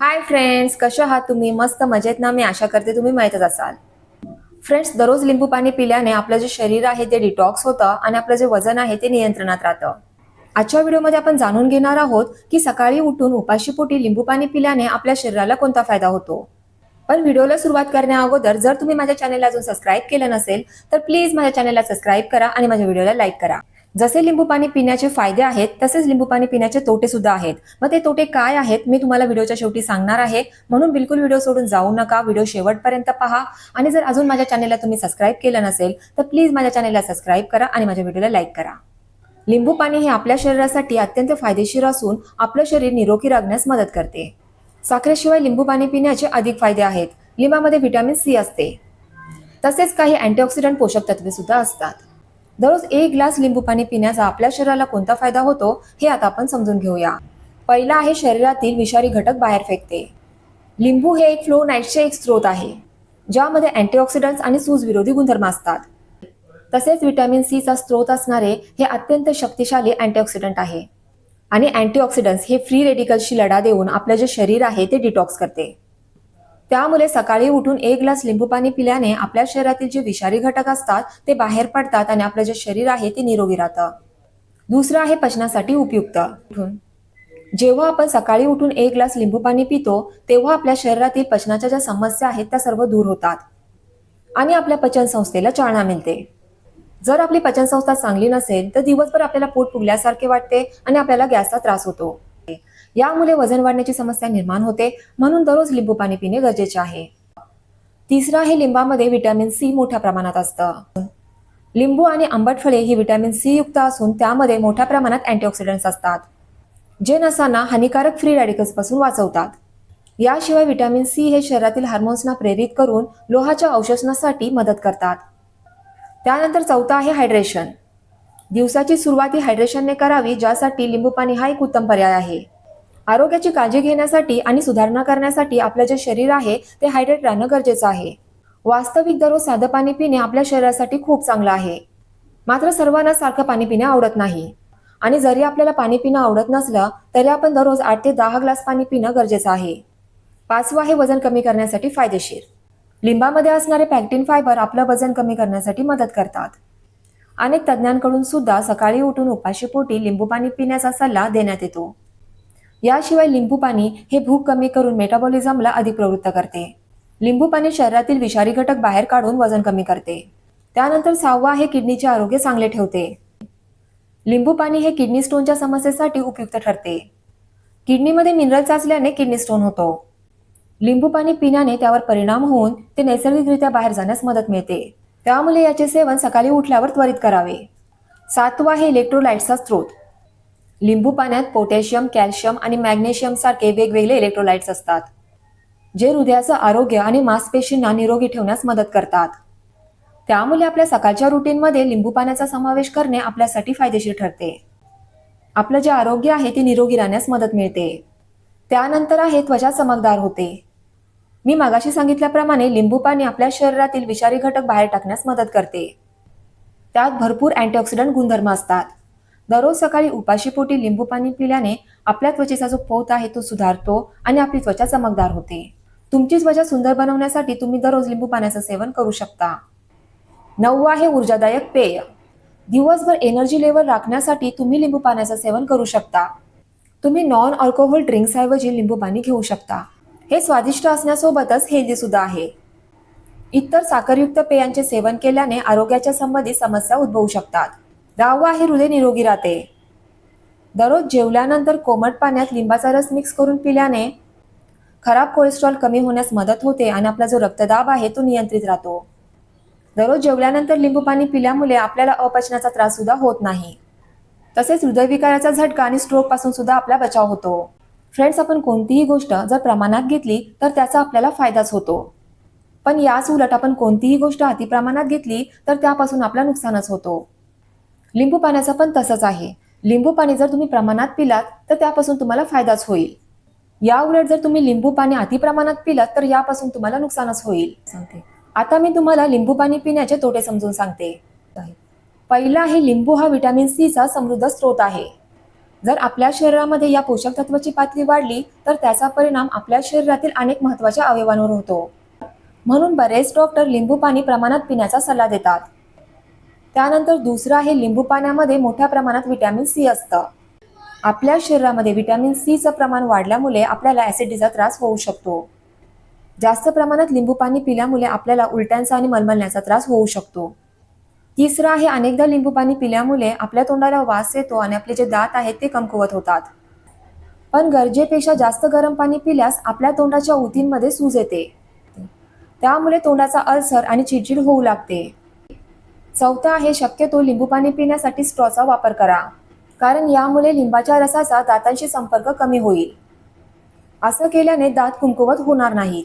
Hi friends कशा आहात तुम्ही? मस्त मजेत ना? मी आशा करते तुम्ही माहीतच असाल. फ्रेंड्स दररोज लिंबू पाणी पिल्याने आपलं जे शरीर आहे ते डिटॉक्स होतं आणि आपलं जे वजन आहे ते नियंत्रणात राहतं. आजच्या व्हिडिओमध्ये आपण जाणून घेणार आहोत की सकाळी उठून उपाशीपोटी लिंबू पाणी पिल्याने आपल्या शरीराला कोणता फायदा होतो? पण व्हिडिओला सुरुवात करण्या अगोदर जर तुम्ही माझ्या चॅनलला अजून सबस्क्राईब केलं नसेल तर प्लीज माझ्या चॅनलला सबस्क्राईब करा आणि माझ्या व्हिडिओला लाईक करा. जसे लिंबू पाणी पिण्याचे फायदे आहेत तसेच लिंबू पाणी पिण्याचे तोटे सुद्धा आहेत. मग ते तोटे काय आहेत मी तुम्हाला व्हिडिओच्या शेवटी सांगणार आहे. म्हणून बिलकुल व्हिडिओ सोडून जाऊ नका व्हिडिओ शेवटपर्यंत पहा. आणि जर अजून माझ्या चॅनलला तुम्ही सबस्क्राईब केलं नसेल तर प्लीज माझ्या चॅनलला सबस्क्राईब करा आणि माझ्या व्हिडिओला लाईक करा. लिंबू पाणी हे आपल्या शरीरासाठी अत्यंत फायदेशीर असून आपलं शरीर निरोगी राखण्यास मदत करते. साखरेशिवाय लिंबू पाणी पिण्याचे अधिक फायदे आहेत. लिंबामध्ये व्हिटॅमिन सी असते. तसेच काही अँटीऑक्सिडंट पोषक तत्वे सुद्धा असतात. दररोज एक ग्लास लिंबू पाणी पिण्याचा आपल्या शरीराला कोणता फायदा होतो हे आता आपण समजून घेऊया. पहिला आहे शरीरातील विषारी घटक बाहेर फेकते. लिंबू हे एक फ्लोनाईटचे एक स्रोत आहे ज्यामध्ये अँटीऑक्सिडंट्स आणि सूजविरोधी गुणधर्म असतात. तसेच व्हिटॅमिन सीचा स्रोत असणारे हे अत्यंत शक्तिशाली अँटीऑक्सिडंट आहे. आणि अँटीऑक्सिडंट्स हे फ्री रेडिकल्सशी लढा देऊन आपलं जे शरीर आहे ते डिटॉक्स करते. त्यामुळे सकाळी उठून एक ग्लास लिंबू पाणी पिल्याने आपल्या शरीरातील जे विषारी घटक असतात ते बाहेर पडतात आणि आपलं जे शरीर आहे ते निरोगी राहतं. दुसरं आहे पचनासाठी उपयुक्त. उठून. जेव्हा आपण सकाळी उठून एक ग्लास लिंबू पाणी पितो तेव्हा आपल्या शरीरातील पचनाच्या ज्या समस्या आहेत त्या सर्व दूर होतात. आणि आपल्या पचन संस्थेला चालना मिळते. जर आपली पचनसंस्था चांगली नसेल तर दिवसभर आपल्याला पोट फुगल्यासारखे वाटते आणि आपल्याला गॅसचा त्रास होतो. यामुळे वजन वाढण्याची समस्या निर्माण होते. म्हणून दररोज लिंबू पाणी पिणे गरजेचे आहे. तिसरं आहे लिंबामध्ये व्हिटॅमिन सी मोठ्या प्रमाणात असतं. लिंबू आणि आंबट फळे ही व्हिटॅमिन सी युक्त असून त्यामध्ये मोठ्या प्रमाणात अँटीऑक्सिडंट्स असतात. जे नसांना हानिकारक फ्री रॅडिकल्सपासून वाचवतात. याशिवाय व्हिटॅमिन सी हे शरीरातील हार्मोन्सना प्रेरित करून लोहाच्या अवशोषणासाठी मदत करतात. त्यानंतर चौथा आहे हायड्रेशन. दिवसाची सुरुवात ही हायड्रेशनने करावी ज्यासाठी लिंबू पाणी हा एक उत्तम पर्याय आहे. आरोग्याची काळजी घेण्यासाठी आणि सुधारणा करण्यासाठी आपलं जे शरीर आहे ते हायड्रेट राहणं गरजेचं आहे. वास्तविक दररोज साधं पाणी पिणे आपल्या शरीरासाठी खूप चांगलं आहे. मात्र सर्वांना सारखं पाणी पिणे आवडत नाही. आणि जरी आपल्याला पाणी पिणं आवडत नसलं तरी आपण दररोज आठ ते दहा ग्लास पाणी पिणं गरजेचं आहे. पाचवं आहे वजन कमी करण्यासाठी फायदेशीर. लिंबामध्ये असणारे पॅक्टिन फायबर आपलं वजन कमी करण्यासाठी मदत करतात. अनेक तज्ज्ञांकडून सुद्धा सकाळी उठून उपाशीपोटी लिंबू पाणी पिण्याचा सल्ला देण्यात येतो. याशिवाय लिंबू पाणी हे भूक कमी करून मेटाबॉलिझमला अधिक प्रवृत्त करते. लिंबू पाणी शरीरातील विषारी घटक बाहेर काढून वजन कमी करते. त्यानंतर सहावा हे किडनीचे आरोग्य चांगले ठेवते. लिंबू पाणी हे किडनी स्टोनच्या समस्येसाठी उपयुक्त ठरते. किडनीमध्ये मिनरल्स असल्याने किडनी स्टोन होतो. लिंबू पाणी पिण्याने त्यावर परिणाम होऊन ते नैसर्गिकरित्या बाहेर जाण्यास मदत मिळते. त्यामुळे याचे सेवन सकाळी उठल्यावर त्वरित करावे. सातवा आहे इलेक्ट्रोलाइटचा स्रोत. लिंबू पाण्यात पोटॅशियम कॅल्शियम आणि मॅग्नेशियम सारखे वेगवेगळे इलेक्ट्रोलाइट्स असतात जे हृदयाचं आरोग्य आणि मांसपेशींना निरोगी ठेवण्यास मदत करतात. त्यामुळे आपल्या सकाळच्या रुटीनमध्ये लिंबू पाण्याचा समावेश करणे आपल्यासाठी फायदेशीर ठरते. आपलं जे आरोग्य आहे ते निरोगी राहण्यास मदत मिळते. त्यानंतर आहे त्वचा चमकदार होते. मी मागाशी सांगितल्याप्रमाणे लिंबू पाणी आपल्या शरीरातील विषारी घटक बाहेर टाकण्यास मदत करते. त्यात भरपूर अँटीऑक्सिडंट गुणधर्म असतात. दररोज सकाळी उपाशीपोटी लिंबू पाणी पिल्याने आपल्या त्वचेचा जो पोत आहे तो सुधारतो आणि आपली त्वचा चमकदार होते. तुमची त्वचा सुंदर बनवण्यासाठी तुम्ही दररोज लिंबू पाण्याचं सेवन करू शकता. नऊ आहे ऊर्जादायक पेय. दिवसभर एनर्जी लेवल राखण्यासाठी तुम्ही लिंबू पाण्याचं सेवन करू शकता. तुम्ही नॉन अल्कोहोल ड्रिंक्सऐवजी लिंबू पाणी घेऊ शकता. हे स्वादिष्ट असण्यासोबतच हेल्दी सुद्धा आहे. इतर साखरयुक्त पेयांचे सेवन केल्याने आरोग्याच्या संबंधित समस्या उद्भवू शकतात. दहावं आहे हृदय निरोगी राहते. दररोज जेवल्यानंतर कोमट पाण्यात लिंबाचा रस मिक्स करून पिल्याने खराब कोलेस्ट्रॉल कमी होण्यास मदत होते आणि आपला जो रक्तदाब आहे तो नियंत्रित राहतो. दररोज जेवल्यानंतर लिंबू पाणी पिल्यामुळे आपल्याला अपचनाचा त्रास सुद्धा होत नाही. तसेच हृदयविकाराचा झटका आणि स्ट्रोकपासून सुद्धा आपला बचाव होतो. फ्रेंड्स आपण कोणतीही गोष्ट जर प्रमाणात घेतली तर त्याचा आपल्याला फायदाच होतो. पण याच उलट आपण कोणतीही गोष्ट अतिप्रमाणात घेतली तर त्यापासून आपला नुकसानच होतो. लिंबू पाण्याचं पण तसंच आहे. लिंबू पाणी जर तुम्ही प्रमाणात पिलात तर त्यापासून तुम्हाला फायदाच होईल. या उलट जर तुम्ही लिंबू पाणी अतिप्रमाणात पिलात तर यापासून तुम्हाला नुकसानच होईल. सांगते. आता मी तुम्हाला लिंबू पाणी पिण्याचे तोटे समजून सांगते. पहिला आहे लिंबू हा व्हिटॅमिन सीचा समृद्ध स्रोत आहे. जर आपल्या शरीरामध्ये या पोषक तत्वाची पातळी वाढली तर त्याचा परिणाम आपल्या शरीरातील अनेक महत्त्वाच्या अवयवांवर होतो. म्हणून बरेच डॉक्टर लिंबू पाणी प्रमाणात पिण्याचा सल्ला देतात. त्यानंतर दुसरं आहे लिंबू पाण्यामध्ये मोठ्या प्रमाणात व्हिटॅमिन सी असतं. आपल्या शरीरामध्ये व्हिटॅमिन सीचं प्रमाण वाढल्यामुळे आपल्याला ॲसिडिटीचा त्रास होऊ शकतो. जास्त प्रमाणात लिंबू पाणी पिल्यामुळे आपल्याला उलट्यांचा आणि मलमलण्याचा त्रास होऊ शकतो. तिसरं आहे अनेकदा लिंबू पाणी पिल्यामुळे आपल्या तोंडाला वास येतो आणि आपले जे दात आहेत ते कमकुवत होतात. पण गरजेपेक्षा जास्त गरम पाणी पिल्यास आपल्या तोंडाच्या उतींमध्ये सूज येते. त्यामुळे तोंडाचा अल्सर आणि चिडचिड होऊ लागते. चौथा आहे शक्यतो लिंबू पाणी पिण्यासाठी स्ट्रॉचा वापर करा. कारण यामुळे लिंबाच्या रसाचा दातांशी संपर्क कमी होईल. असं केल्याने दात कुंकुवत होणार नाहीत.